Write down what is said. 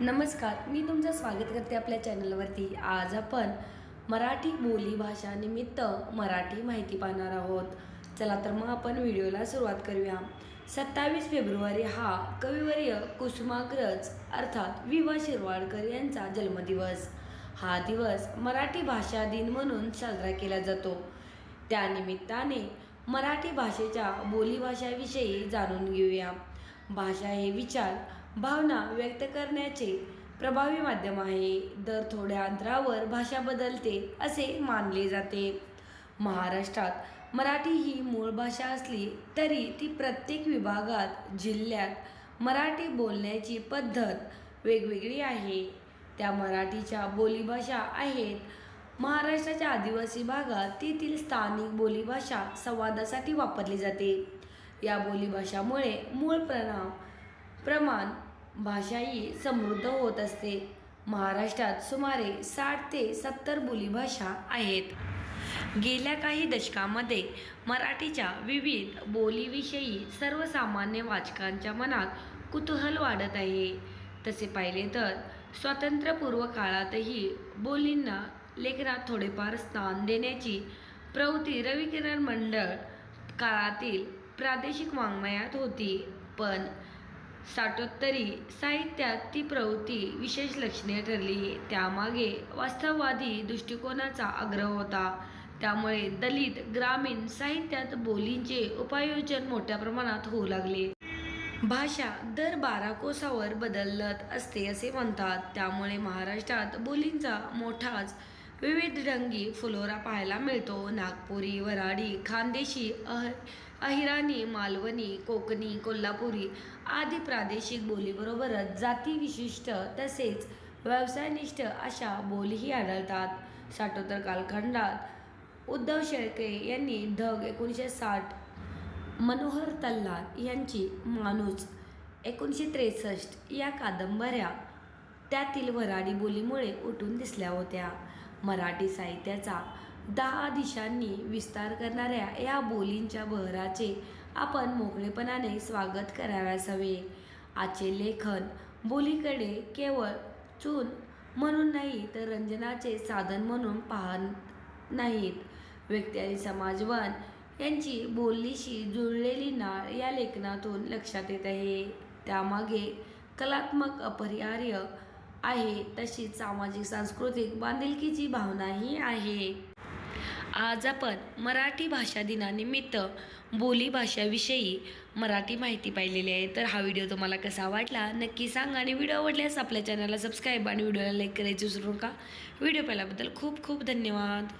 नमस्कार. मी तुमचं स्वागत करते आपल्या चॅनलवरती. आज आपण मराठी बोली भाषा निमित्त मराठी माहिती पाहणार आहोत. चला तर मग आपण व्हिडिओला सुरुवात करूया. सत्तावीस फेब्रुवारी हा कविवर्य कुसुमाग्रज अर्थात वि वा शिरवाडकर यांचा जन्मदिवस. हा दिवस मराठी भाषा दिन म्हणून साजरा केला जातो. त्यानिमित्ताने मराठी भाषेच्या बोलीभाषाविषयी जाणून घेऊया. भाषा हे विचार भावना व्यक्त करण्याचे प्रभावी माध्यम आहे. दर थोड्या अंतरावर भाषा बदलते असे मानले जाते. महाराष्ट्रात मराठी ही मूळ भाषा असली तरी ती प्रत्येक विभागात जिल्ह्यात मराठी बोलण्याची पद्धत वेगवेगळी आहे. त्या मराठीच्या बोलीभाषा आहेत. महाराष्ट्राच्या आदिवासी भागात तेथील स्थानिक बोलीभाषा संवादासाठी वापरली जाते. या बोलीभाषामुळे मूळ प्रणाम प्रमाण भाषाही समृद्ध होत असते. महाराष्ट्रात सुमारे साठ ते सत्तर बोलीभाषा आहेत. गेल्या काही दशकामध्ये मराठीच्या विविध बोलीविषयी सर्वसामान्य वाचकांच्या मनात कुतूहल वाढत आहे. तसे पाहिले तर स्वातंत्र्यपूर्व काळातही बोलींना लेखनात थोडेफार स्थान देण्याची प्रवृत्ती रविकिरण मंडळ काळातील प्रादेशिक वाङ्मयात होती. पण साठोत्तरी साहित्यात ती प्रवृत्ती विशेष लक्षणीय ठरली. त्यामागे वास्तववादी दृष्टिकोनाचा आग्रह होता. त्यामुळे दलित ग्रामीण साहित्यात बोलींचे उपायोजन मोठ्या प्रमाणात होऊ लागले. भाषा दर बारा कोसावर बदलत असते असे म्हणतात. त्यामुळे महाराष्ट्रात बोलींचा मोठाच विविध रंगी फुलोरा पाहायला मिळतो. नागपुरी वराडी खानदेशी अह अहिराणी मालवणी कोकणी कोल्हापुरी आदी प्रादेशिक बोलीबरोबरच जातीविशिष्ट तसेच व्यवसायनिष्ठ अशा बोलीही आढळतात. साठोत्तर कालखंडात उद्धव शेळके यांनी धग एकोणीसशे साठ मनोहर तल्लार यांची माणूस एकोणीसशे त्रेसष्ट या कादंबऱ्या त्यातील वराडी बोलीमुळे उठून दिसल्या होत्या. मराठी साहित्याचा दहा दिशांनी विस्तार करणाऱ्या या बोलींच्या बहराचे आपण मोकळेपणाने स्वागत करावयास हवे आजचे लेखन बोलीकडे केवळ चून म्हणून नाही तर रंजनाचे साधन म्हणून पाहत नाहीत. व्यक्ती आणि समाजवन यांची बोलीशी जुळलेली नाळ या लेखनातून लक्षात येत आहे. त्यामागे कलात्मक अपरिहार्य आहे तशीच सामाजिक सांस्कृतिक बांधिलकीची भावनाही आहे. आज आपण मराठी भाषा दिनानिमित्त बोली भाषाविषयी मराठी माहिती पाहिलेली आहे. तर हा व्हिडिओ तुम्हाला कसा वाटला नक्की सांगा आणि व्हिडिओ आवडल्यास आपल्या चॅनलला सबस्क्राईब आणि व्हिडिओला लाईक करायची विसरू नका. व्हिडिओ पाहिल्याबद्दल खूप खूप धन्यवाद.